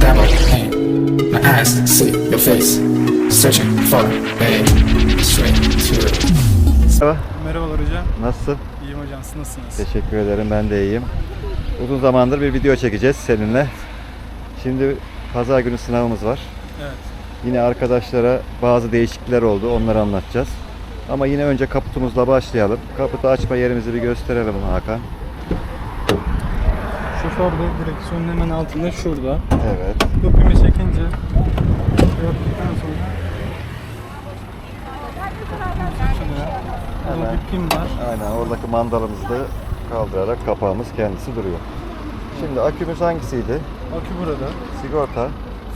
dabble, pain. My eyes see your face, searching for a straight to it. Merhaba, Merhabalar hocam. nasılsın? İyiyim hocam. Siz nasılsınız? Teşekkür ederim, ben de iyiyim. Uzun zamandır bir video çekeceğiz seninle. Şimdi pazar günü sınavımız var. Evet. Yine arkadaşlara bazı değişiklikler oldu, onları anlatacağız. Ama yine önce kaputumuzla başlayalım. Kaputu açma yerimizi bir gösterelim Hakan. De direksiyonun hemen altında şurada. Evet. Öpümü çekince yaptıktan sonra şurada burada Hemen. bir pin var. Aynen oradaki mandalımızı da kaldırarak kapağımız kendisi duruyor. Şimdi akümüz hangisiydi? Akü burada. Sigorta,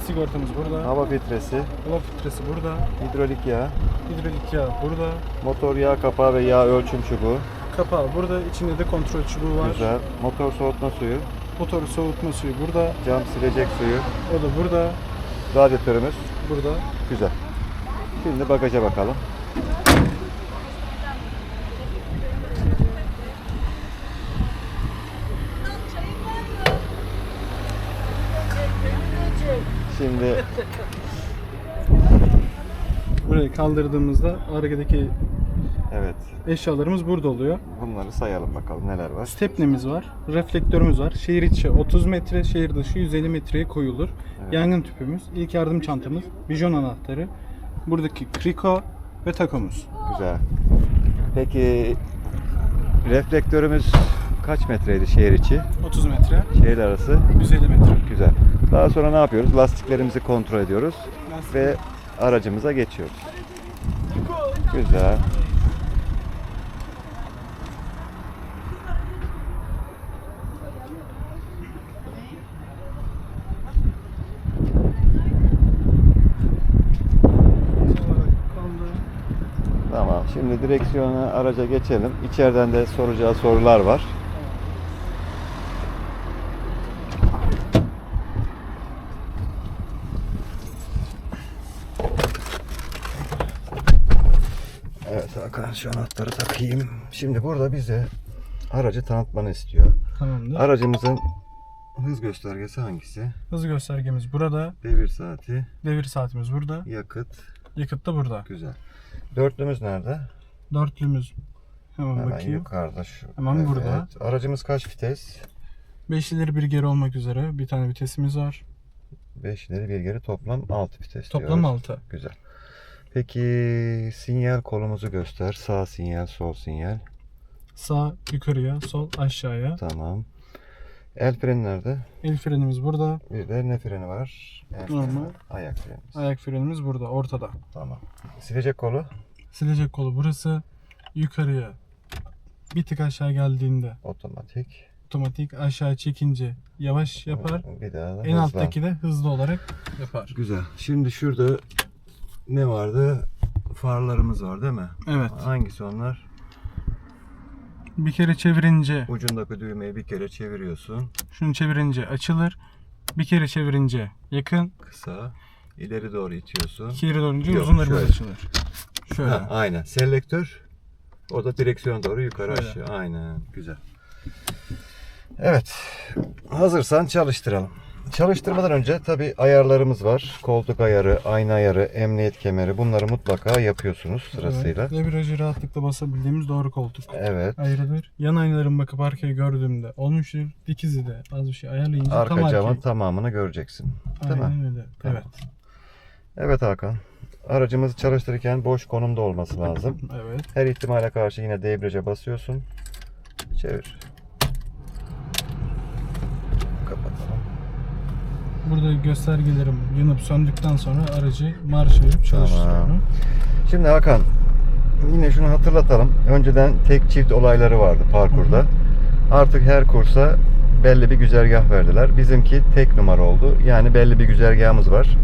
Sigortamız burada. hava filtresi, Hava filtresi burada. hidrolik yağ, Hidrolik yağ burada. motor yağ kapağı ve yağ ölçüm çubuğu. Kapağı burada. İçinde de kontrol çubuğu var. Güzel. Motor soğutma suyu, Motoru soğutma suyu burada. cam silecek suyu, O da burada. radyatörümüz. Burada. Güzel. Şimdi bagaja bakalım. Şimdi Burayı kaldırdığımızda arkadaki evet eşyalarımız burada oluyor. bunları sayalım bakalım neler var. Stepnemiz var, reflektörümüz var. Şehir içi 30 metre, şehir dışı 150 metreye koyulur. Yangın tüpümüz, ilk yardım çantamız, bijon anahtarı, buradaki kriko ve takomuz. Güzel. Peki reflektörümüz kaç metreydi şehir içi? 30 metre, Şehir arası 150 metre. güzel. Daha sonra ne yapıyoruz? Lastiklerimizi kontrol ediyoruz Lastik- ve aracımıza geçiyoruz. Güzel. Kaldı. Tamam. Şimdi direksiyona araca geçelim. İçeriden de soracağı sorular var. Evet Hakan şu anahtarı takayım. Şimdi burada bize aracı tanıtmanı istiyor. Tamamdır. Aracımızın hız göstergesi hangisi? Hız göstergemiz burada, Devir saati, devir saatimiz burada, yakıt. yakıt da burada. Güzel. Dörtlümüz nerede? Dörtlümüz hemen, Hemen bakayım. yukarıda şu. Hemen burada. Aracımız kaç vites? 5 ileri bir geri olmak üzere bir tane vitesimiz var. 5 ileri bir geri toplam 6 vites Toplam diyoruz. 6. Güzel. Peki sinyal kolumuzu göster. Sağ sinyal, sol sinyal. Sağ yukarıya, sol aşağıya. Tamam. El freni nerede? El frenimiz burada. Bir de ne freni var? El freni Normal. var. Ayak frenimiz. Ayak frenimiz burada, ortada. Tamam. Silecek kolu Silecek kolu burası. Yukarıya bir tık aşağı geldiğinde otomatik. otomatik aşağı çekince yavaş yapar. Bir daha da En hızlan. alttaki de hızlı olarak yapar. Güzel. Şimdi şurada ne vardı? Farlarımız var değil mi? Evet. Hangisi onlar? Bir kere çevirince, Ucundaki düğmeyi bir kere çeviriyorsun. şunu çevirince açılır. Bir kere çevirince yakın, Kısa. ileri doğru itiyorsun. iki kere dönünce Yok, uzun şöyle. açılır. Şöyle. Ha, aynen. Selektör. O da direksiyon doğru yukarı Şöyle. aşağı. Aynen. Güzel. Evet. Hazırsan çalıştıralım. Çalıştırmadan önce tabi ayarlarımız var. Koltuk ayarı, ayna ayarı, emniyet kemeri bunları mutlaka yapıyorsunuz sırasıyla. Evet. Debriyajı rahatlıkla basabildiğimiz doğru koltuk. Evet. Ayrılır. Yan aynaların bakıp arkaya gördüğümde olmuştur. Dikizi de az bir şey ayarlayınca tam Arka arkaya. camın tamamını göreceksin. Değil mi? Aynen öyle. Tamam. Evet. Evet Hakan. Aracımızı çalıştırırken boş konumda olması lazım. Evet. Her ihtimale karşı yine debriyaja basıyorsun. Çevir. Kapatalım. Burada göstergelerim yanıp söndükten sonra aracı marş verip çalıştırıyorum. Tamam. Şimdi Hakan yine şunu hatırlatalım. Önceden tek çift olayları vardı parkurda. Artık her kursa belli bir güzergah verdiler. Bizimki tek numara oldu. Yani belli bir güzergahımız var.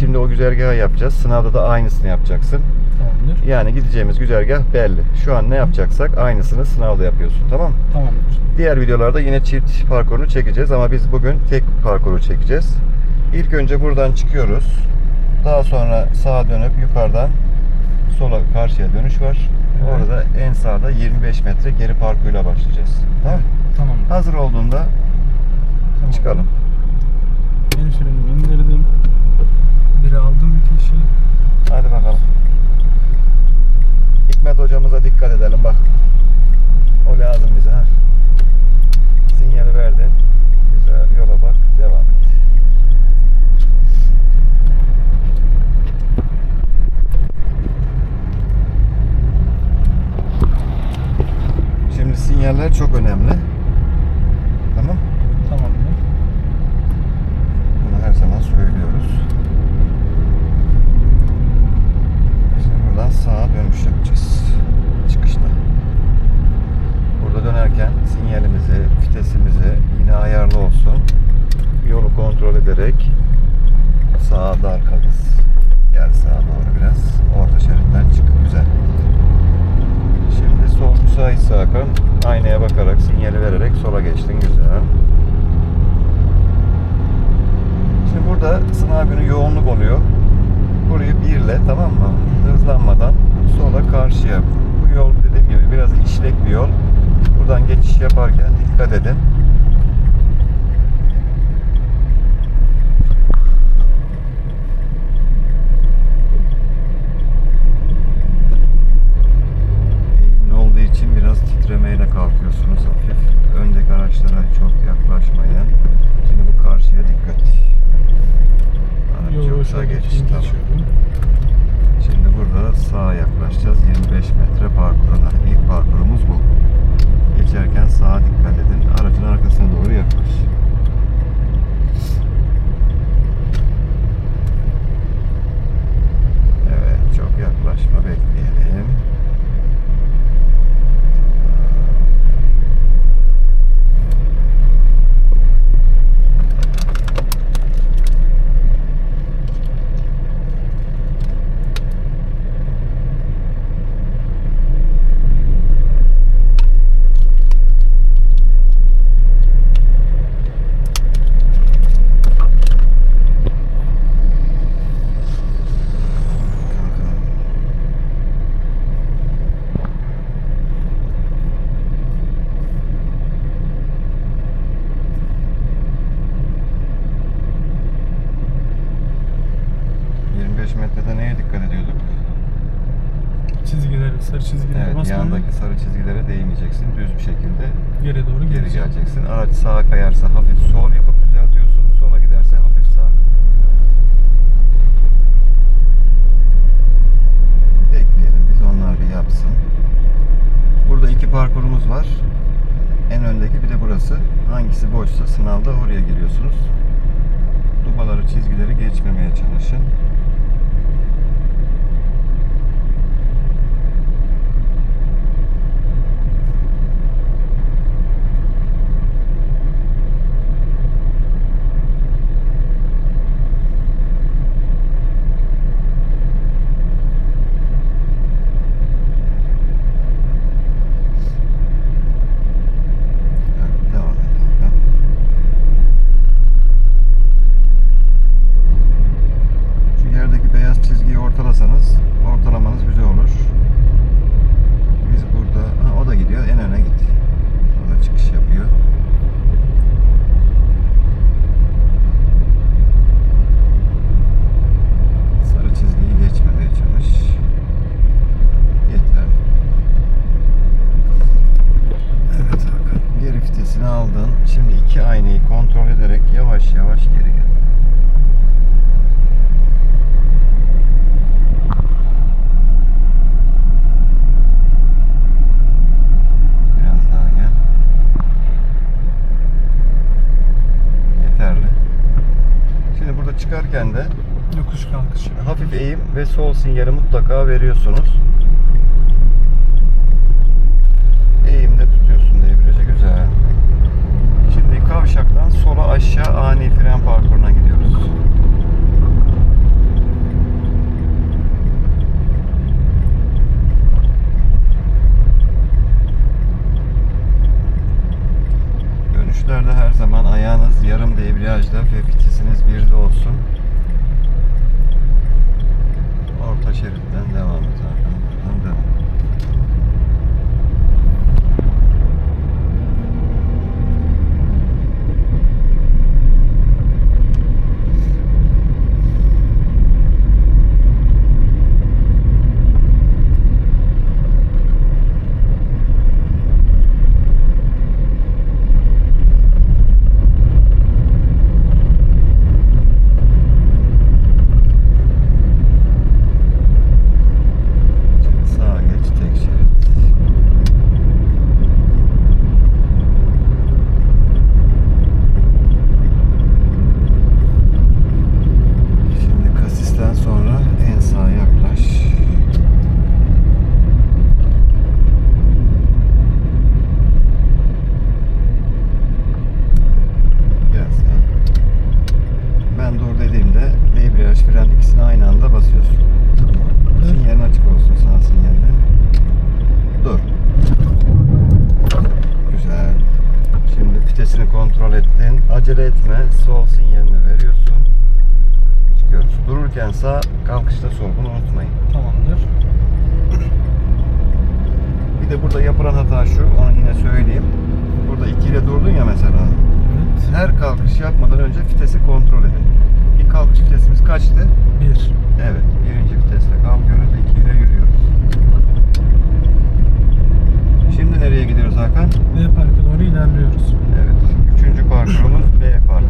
Şimdi o güzergahı yapacağız. Sınavda da aynısını yapacaksın. Tamamdır. Yani gideceğimiz güzergah belli. Şu an ne yapacaksak aynısını sınavda yapıyorsun. Tamam mı? Tamamdır. Diğer videolarda yine çift parkurunu çekeceğiz ama biz bugün tek parkuru çekeceğiz. İlk önce buradan çıkıyoruz. Daha sonra sağa dönüp yukarıdan sola karşıya dönüş var. Evet. Orada en sağda 25 metre geri parkuyla başlayacağız. Tamam. Tamamdır. Hazır olduğunda Tamam. çıkalım. El frenimi direkt geri aldım vitesi. Hadi bakalım. Hikmet hocamıza dikkat edelim bak. O lazım bize. Ha. Sinyali verdi. Güzel yola bak. Devam et. Şimdi sinyaller çok önemli. Tamam? Tamam. Bunu her zaman söylüyoruz. sağa dönmüş yapacağız. Eğimli olduğu için biraz titremeyle kalkıyorsunuz hafif. Öndeki araçlara çok yaklaşmayın. Şimdi bu karşıya dikkat. Araç Tamam. geçiyorum. Şimdi burada sağa yaklaşacağız. 25 metre parkuruna. İlk parkurumuz bu. Geçerken sağa dikkat edin. Aracın arkasına doğru yaklaş. Evet, çok yaklaşma bekleyelim. ...25 metrede neye dikkat ediyorduk? Çizgileri, sarı basmayın. yandaki sarı çizgilere değmeyeceksin. Düz bir şekilde Geri doğru geri geleceğim. geleceksin. Araç sağa kayarsa hafif sol yapıp düzeltiyorsun. Sola giderse hafif sağ. Bekleyelim biz onlar bir yapsın. Burada iki parkurumuz var. En öndeki bir de burası. Hangisi boşsa sınavda oraya giriyorsunuz. Dubaları, çizgileri geçmemeye çalışın. Evet, devam et Hakan. Şu yerdeki beyaz çizgiyi ortalasanız ortalamanız güzel olur. Biz burada ha, o da gidiyor en öne git. O da çıkış yapıyor. Sarı çizgiyi geçmemeye çalış. Yeter. Evet Hakan. Geri vitesini aldın. Şimdi iki aynayı kontrol ederek yavaş yavaş geri gel. Biraz daha gel. Yeterli. Şimdi burada çıkarken de Yokuş kalkış. hafif eğim ve sol sinyali mutlaka veriyorsunuz. Eğimde tutuyorsun debriyajı güzel. Şimdi kavşaktan sola aşağı ani fren parkuruna gidiyoruz. Dönüşlerde her zaman ayağınız yarım debriyajda ve vitesiniz birde olsun. Orta şeritten devam et devam. İkisini aynı anda basıyorsun. Sinyalin açık olsun sağ sinyalin. Dur. Güzel. Şimdi vitesini kontrol ettin. Acele etme. Sol sinyalini veriyorsun. Çıkıyoruz. Dururken sağ, kalkışta sol. Bunu unutmayın. Tamamdır. Bir de burada yapılan hata şu. Onu yine söyleyeyim. Burada 2 ile durdun ya mesela. Evet. Her kalkış yapmadan önce vitesi kontrol edin. İlk kalkış vitesimiz kaçtı? 1. Evet. Birinci vitesle kalkıyoruz. 2 ile yürüyoruz. Şimdi nereye gidiyoruz Hakan? L parka doğru ilerliyoruz. Evet. Üçüncü parkurumuz L Park.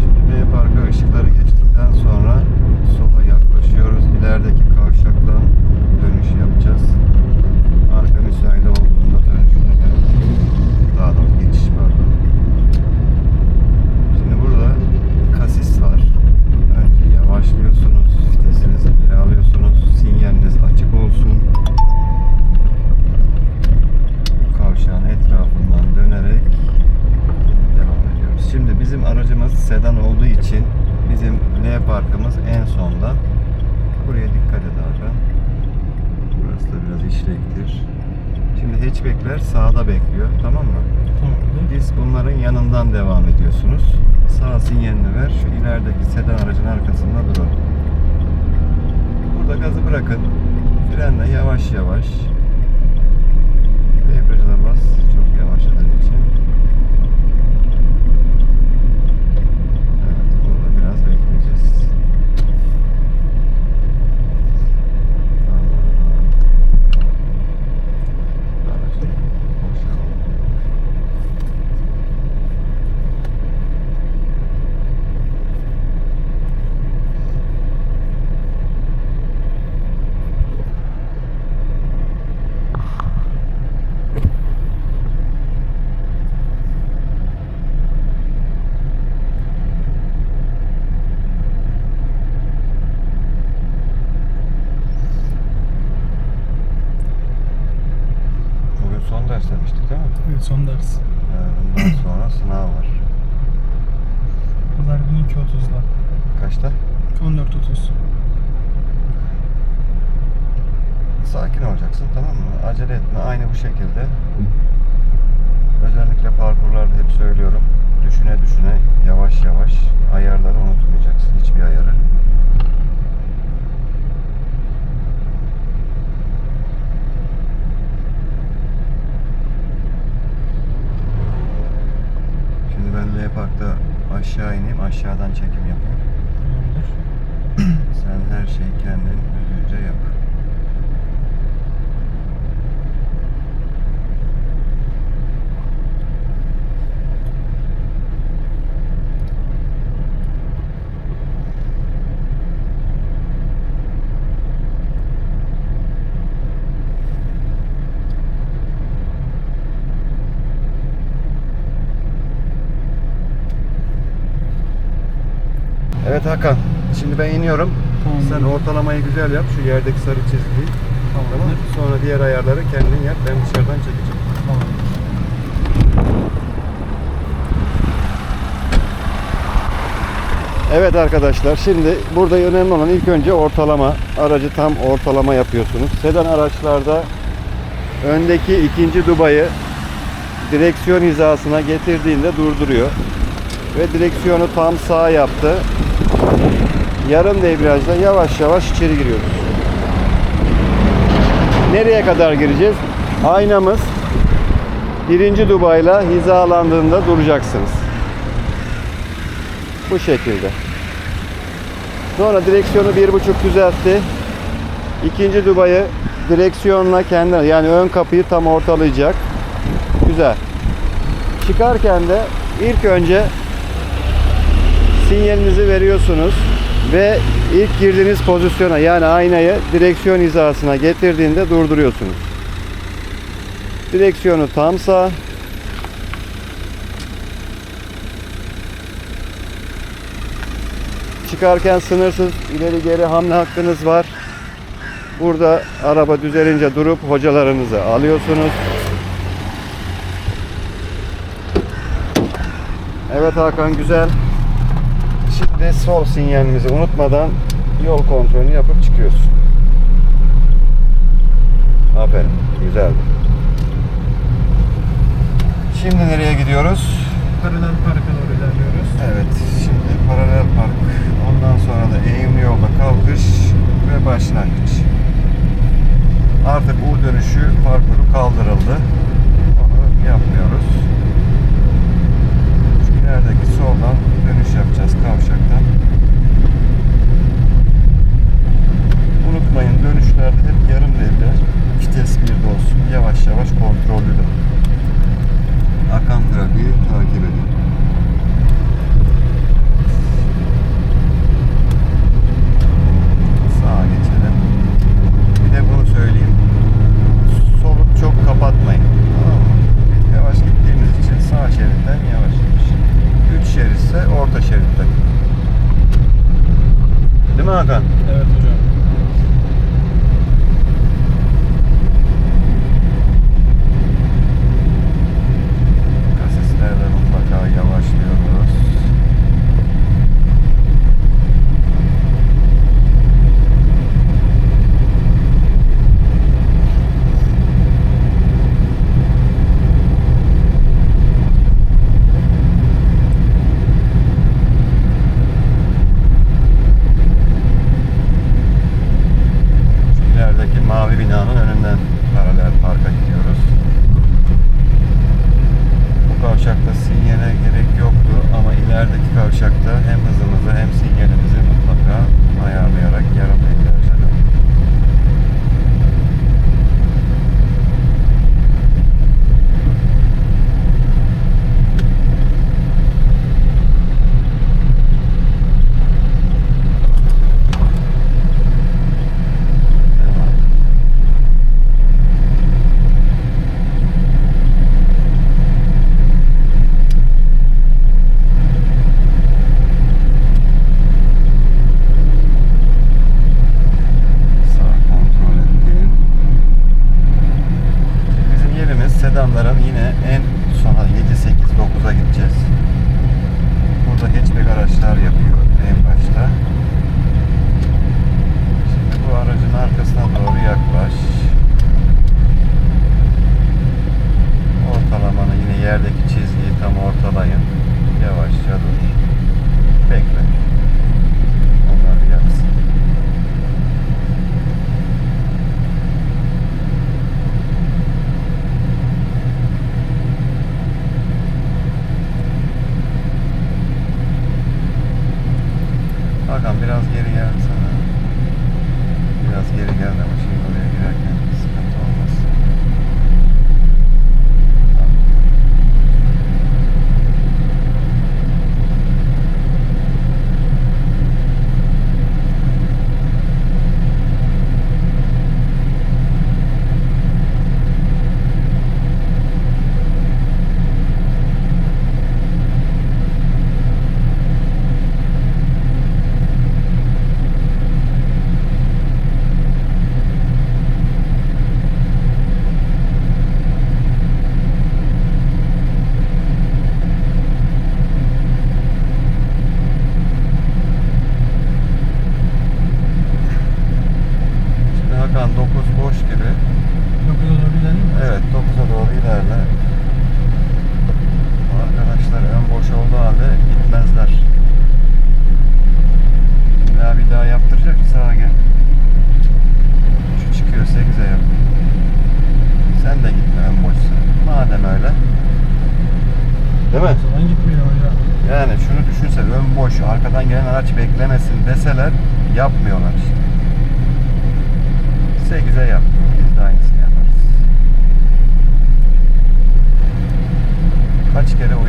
Şimdi L Park'a ışıkları geçtikten sonra sola yaklaşıyoruz. İlerideki kavşaktan dönüş yapacağız. Arka müsaade olduğunda dönüşüne geldik. Daha doğrusu geçiş pardon. Şimdi burada kasis var. Önce yavaşlıyorsunuz. Vitesinizi bile alıyorsunuz. Sinyaliniz açık olsun. Bu kavşağın etrafından dönerek devam ediyoruz. Şimdi bizim aracımız sedan olduğu için bizim L parkımız en sonda. Buraya dikkat et Hakan. Burası da biraz işlektir. Şimdi hatchbackler sağda bekliyor. Tamam mı? Tamamdır. Biz bunların yanından devam ediyorsunuz. Sağ sinyalini ver. Şu ilerideki sedan aracın arkasında durun. Burada gazı bırakın. Frenle yavaş yavaş. Debriyaja bas. Çok yavaşladığın için. Evet, burada biraz bekleyeceğiz. Tamam. Aracı boşalt. Bugün son ders demiştik değil mi? Evet son ders. Yani bundan sonra sınav var. Pazar günü 2.30'da. Kaçta? 14.30. Sakin olacaksın tamam mı? Acele etme. Aynı bu şekilde. Özellikle parkurlarda hep söylüyorum. Düşüne düşüne yavaş yavaş ayarları unutmayacaksın. Hiçbir ayarı. Şimdi ben L Park'ta aşağı ineyim. Aşağıdan çekim yapayım. Sen her şeyi kendin düzgünce yap. Evet Hakan. Şimdi ben iniyorum. Tamam. Sen ortalamayı güzel yap. Şu yerdeki sarı çizgiyi. Tamam. Tamamdır. Sonra diğer ayarları kendin yap. Ben dışarıdan çekeceğim. Evet arkadaşlar şimdi burada önemli olan ilk önce ortalama. Aracı tam ortalama yapıyorsunuz. Sedan araçlarda öndeki ikinci dubayı direksiyon hizasına getirdiğinde durduruyor. Ve direksiyonu tam sağ yaptı yarım debriyajla yavaş yavaş içeri giriyoruz. Nereye kadar gireceğiz? Aynamız birinci dubayla hizalandığında duracaksınız. Bu şekilde. Sonra direksiyonu bir buçuk düzeltti. İkinci dubayı direksiyonla kendine yani ön kapıyı tam ortalayacak. Güzel. Çıkarken de ilk önce sinyalinizi veriyorsunuz ve ilk girdiğiniz pozisyona yani aynayı direksiyon hizasına getirdiğinde durduruyorsunuz. Direksiyonu tam sağ. Çıkarken sınırsız ileri geri hamle hakkınız var. Burada araba düzelince durup hocalarınızı alıyorsunuz. Evet Hakan güzel de sol sinyalimizi unutmadan yol kontrolünü yapıp çıkıyoruz. Aferin. Güzeldi. Şimdi nereye gidiyoruz? Paralel parka doğru ilerliyoruz. Evet. Şimdi paralel park. Ondan sonra da eğimli yolda kalkış ve başlangıç. Artık U dönüşü parkuru kaldırıldı. Onu yapmıyoruz.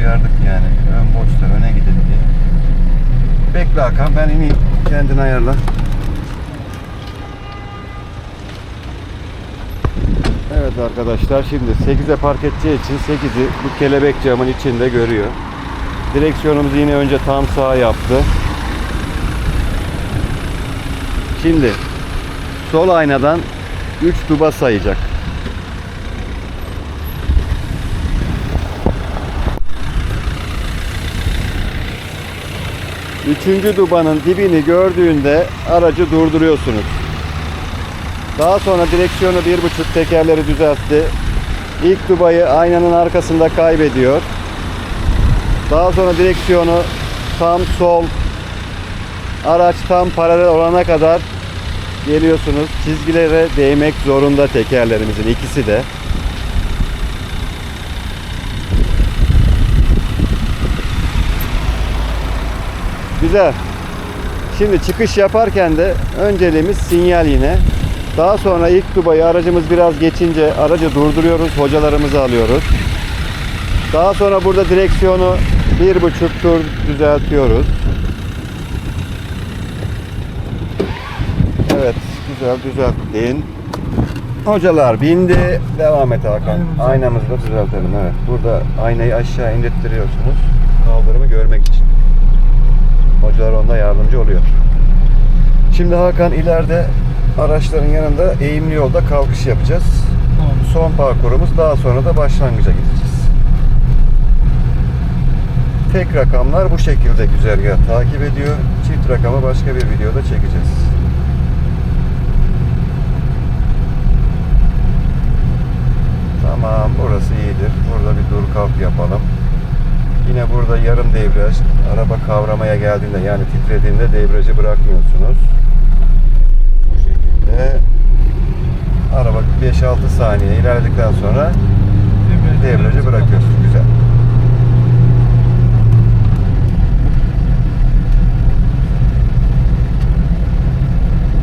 Uyardık yani. Ön boşta öne gidin diye. Bekle Hakan ben ineyim. Kendin ayarla. Evet arkadaşlar şimdi 8'e park edeceği için 8'i bu kelebek camın içinde görüyor. Direksiyonumuzu yine önce tam sağa yaptı. Şimdi sol aynadan 3 duba sayacak. Üçüncü dubanın dibini gördüğünde aracı durduruyorsunuz. Daha sonra direksiyonu bir buçuk tekerleri düzeltti. İlk dubayı aynanın arkasında kaybediyor. Daha sonra direksiyonu tam sol araç tam paralel olana kadar geliyorsunuz. Çizgilere değmek zorunda tekerlerimizin ikisi de. Güzel. Şimdi çıkış yaparken de önceliğimiz sinyal yine. Daha sonra ilk dubayı aracımız biraz geçince aracı durduruyoruz. Hocalarımızı alıyoruz. Daha sonra burada direksiyonu bir buçuk tur düzeltiyoruz. Evet, güzel düzelttin. Hocalar bindi. Devam et Hakan. Aynamızı da düzeltelim. Evet. Burada aynayı aşağı indirttiriyorsunuz. Kaldırımı görmek için. Hocalar onda yardımcı oluyor. Şimdi Hakan ileride araçların yanında eğimli yolda kalkış yapacağız. Tamam. Son parkurumuz daha sonra da başlangıca gideceğiz. Tek rakamlar bu şekilde güzergah takip ediyor. Çift rakamı başka bir videoda çekeceğiz. Tamam burası iyidir. Burada bir dur kalk yapalım. Yine burada yarım debriyaj araba kavramaya geldiğinde yani titrediğinde debriyajı bırakmıyorsunuz. Bu şekilde araba 5-6 saniye ilerledikten sonra debriyajı bırakıyorsun. Güzel.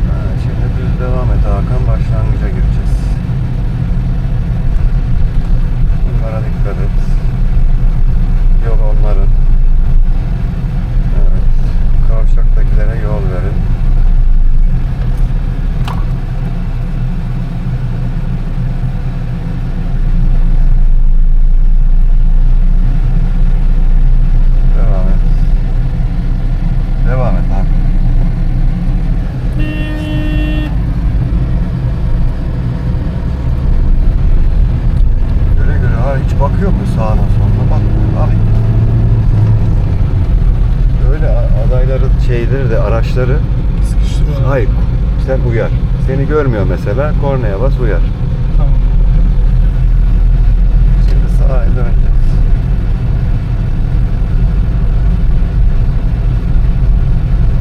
Ha, şimdi düz devam et Hakan. Başlangıca gireceğiz. Bunlara dikkat et. Yol onların. Evet. Kavşaktakilere yol verin. Devam et. Devam et abi. Göre göre ha hiç bakıyor mu sağına soluna bak abi. Öyle a- adayların şeyleri de araçları Sıkıştırıyorlar. hayır sen uyar. Seni görmüyor mesela kornaya bas uyar. Tamam. Şimdi sağa döneceğiz.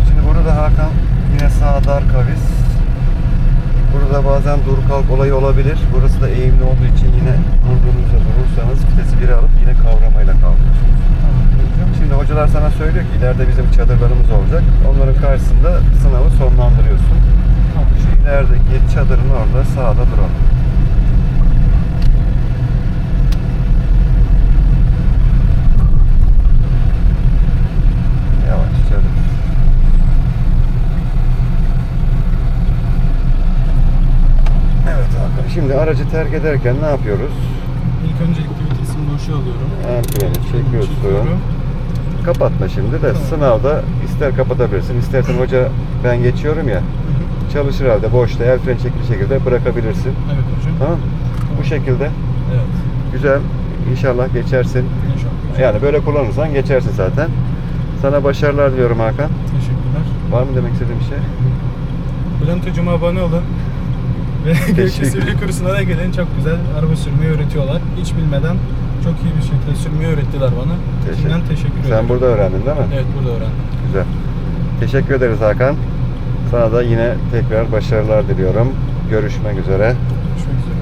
Şimdi burada Hakan yine sağ dar kavis. Burada bazen dur kalk olayı olabilir. Burası da eğimli olduğu için yine durduğunuzda durursanız vitesi bir alıp yine kavramayla kaldırıyorsunuz. Şimdi hocalar sana söylüyor ki ileride bizim çadırlarımız olacak. Onların karşısında sınavı sonlandırıyorsun. Tamam. Şu ilerideki çadırın orada sağda duralım. Evet. Şimdi aracı terk ederken ne yapıyoruz? İlk öncelikle vitesimi boşa alıyorum. Freni çekiyorsun. Çekiyorum. Kapatma şimdi de Tamam. sınavda ister kapatabilirsin istersen hoca ben geçiyorum ya. Çalışır halde boşta el freni çekili şekilde bırakabilirsin. Evet hocam. Tamam. Bu şekilde Evet. güzel inşallah geçersin. İnşallah. Yani böyle kullanırsan geçersin zaten. Sana başarılar diliyorum Hakan. Teşekkürler. Var mı demek istediğin bir şey? Bülent hocama abone olun. Ve Gökçe Sivri kursuna da gelin. Çok güzel araba sürmeyi öğretiyorlar. Hiç bilmeden çok iyi bir şekilde sürmeyi öğrettiler bana. Şimdiden teşekkür ederim. Sen burada öğrendin değil mi? Evet burada öğrendim. Güzel. Teşekkür ederiz Hakan. Sana da yine tekrar başarılar diliyorum. Görüşmek üzere. Görüşmek üzere